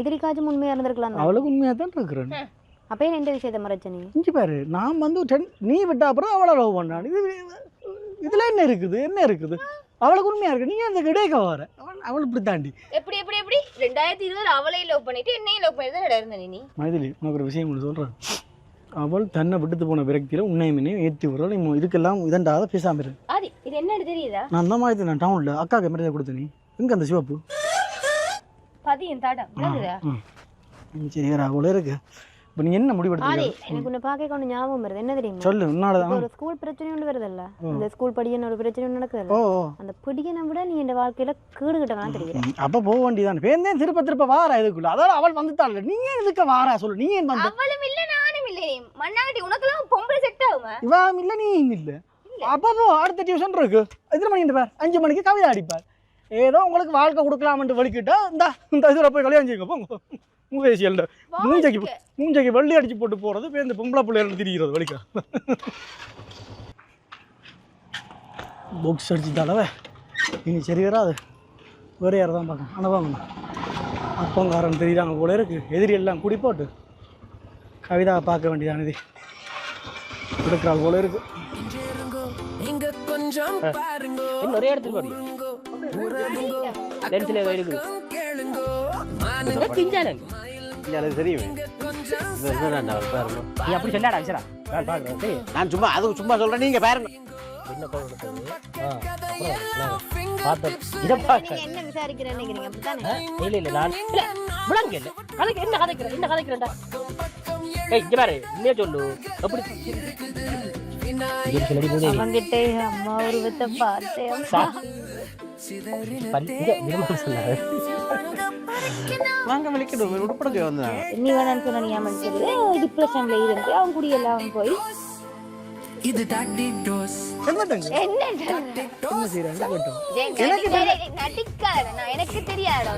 இதுக்காச்சும் உண்மையா இருந்திருக்கலாம். அவளுக்கு உண்மையாக தான் இருக்கிறேன் அப்பயே எந்த விஷயத்த மறைச்ச நீ? இங்கே பாரு நான் வந்து டென் நீ விட்ட அப்புறம் அவளை லவ் பண்ணான் இது இதில் என்ன இருக்குது? என்ன இருக்குது? அவளுக்கு உண்மையாக இருக்கு. நீ அந்த கிடைக்க வர. அவள் அவள் இப்படி தாண்டி எப்படி எப்படி எப்படி? ரெண்டாயிரத்தி இருபதுல அவளையும் லவ் பண்ணிட்டு என்னையும் லவ் பண்ணிட்டு தான் இருந்த நீ? மைதிலி உனக்கு ஒரு விஷயம் ஒன்று சொல்கிறேன் அவள் தன்னை விட்டுட்டு போன விரக்தியில் உன்னையும் என்னையும் ஏற்றி விடுறோம் நீ இதுக்கெல்லாம் இதண்டாத பேசாம இரு. இது என்னன்னு தெரியுதா? நான் அந்த மாதிரி நான் டவுனில் அக்காவுக்கு மரியாதை கொடுத்த நீ. எங்கே அந்த சிவப்பு? பதியம் தாடம் விளங்குதா சரி வேற அவ்வளோ இருக்கு. இப்போ நீ என்ன முடிவெடுத்து எனக்கு உன்னை பார்க்க கொண்டு ஞாபகம் வருது. என்ன தெரியுமா? சொல்லு உன்னால ஒரு ஸ்கூல் பிரச்சனை ஒன்று வருதுல்ல? இந்த ஸ்கூல் படிக்கணும் ஒரு பிரச்சனை ஒன்று ஓ. அந்த பிடிக்கனை விட நீ இந்த வாழ்க்கையில கேடு கிட்டவனா தெரியுற. ம், அப்ப போக வேண்டியதான். பேருந்தேன் திருப்ப திருப்ப வாரா இதுக்குள்ள? அதாவது அவள் வந்துட்டாள் நீ ஏன் இதுக்கு வாரா? சொல்லு நீ ஏன் வந்த அவளும் இல்ல நானும் இல்ல. மண்ணாங்கட்டி உனக்கெல்லாம் பொம்பளை செட் ஆகுமா? இவன் இல்ல நீ இல்ல. அப்போ போ அடுத்த டியூஷன் இருக்கு. எத்தனை மணிக்கு பார்? அஞ்சு மணிக்கு கவிதை அடிப்பார் ஏதோ உங்களுக்கு வாழ்க்கை கொடுக்கலாம்னு வலிக்கிட்டா இந்த இந்த இதில் போய் கல்யாணம் செய்யுங்க போங்க. மூவேசியல் மூஞ்சைக்கு மூஞ்சைக்கு வெள்ளி அடிச்சு போட்டு போறது இப்போ இந்த பொம்பளை பிள்ளைகள் திரிகிறது வலிக்க. பாக்ஸ் அடிச்சு தடவை. இனி சரி வராது. வேறு யாரை தான் பார்க்கணும். ஆனால் வாங்க அப்பங்காரன் தெரியுறாங்க போல இருக்கு. எதிரி எல்லாம் குடி போட்டு. கவிதா பார்க்க வேண்டியதானது இருக்கிறாள் போல இருக்கு. இன்னும் ஒரே இடத்துக்கு லென்ஸ்ல இருக்குது நீ அப்படி சொல்லாடா விசரா நான் பாக்குறேன் சரி நான் சும்மா அது சும்மா சொல்றேன். நீங்க பாருங்க. என்ன என்ன விசாரிக்கிறேன்னு இல்ல இல்ல நான் இல்ல விளங்க இல்ல கதைக்கு என்ன கதைக்கிறேன் என்ன கதைக்கிறேன்டா? ஏய் இங்க பாரு. உண்மையா சொல்லு. போதே அவங்கிட்ட அம்மா உருவத்தை பார்த்தேன். வாங்க விളിக்கணும் உடுப்படுக்க வந்தாங்க நீ வேணான்னு சொன்ன நீ ஏமாந்து டிப்ரெஷன்ல இருந்து அவன் குடியெல்லாம் போய். என்னட்டங்க என்ன என்ன செய்யறாங்க கேட்டோம் நடிக்காத நான் எனக்கு தெரியாதா